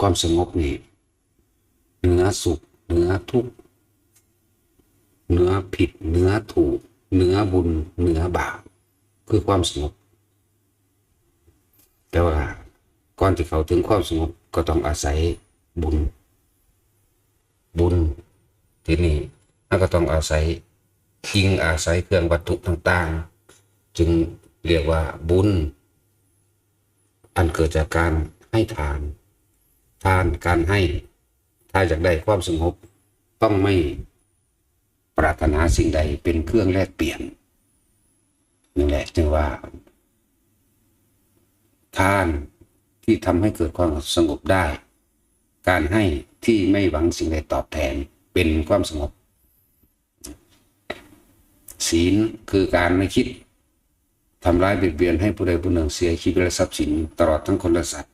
ความสงบนี่เหนือสุขเหนือทุกข์เหนือผิดเหนือถูกเหนือบุญเหนือบาปคือความสงบ แต่ว่าก่อนที่เขาถึงความสงบก็ต้องอาศัยบุญ บุญที่นี่ก็ต้องอาศัยอิงอาศัยเครื่องวัตถุต่างๆ จึงเรียกว่าบุญ อันเกิดจากการให้ทาน ทานการให้ ถ้าอยากได้ความสงบต้องไม่ปรารถนาสิ่งใดเป็นเครื่องแลกเปลี่ยนนี่แหละจึงว่า ทานที่ทำให้เกิดความสงบได้ การให้ที่ไม่หวังสิ่งใดตอบแทนเป็นความสงบ ศีลคือการไม่คิดทำร้ายเบียดเบียนให้ผู้ใดผู้หนึ่งเสียชีวิตและทรัพย์สินตลอดทั้งคนและสัตว์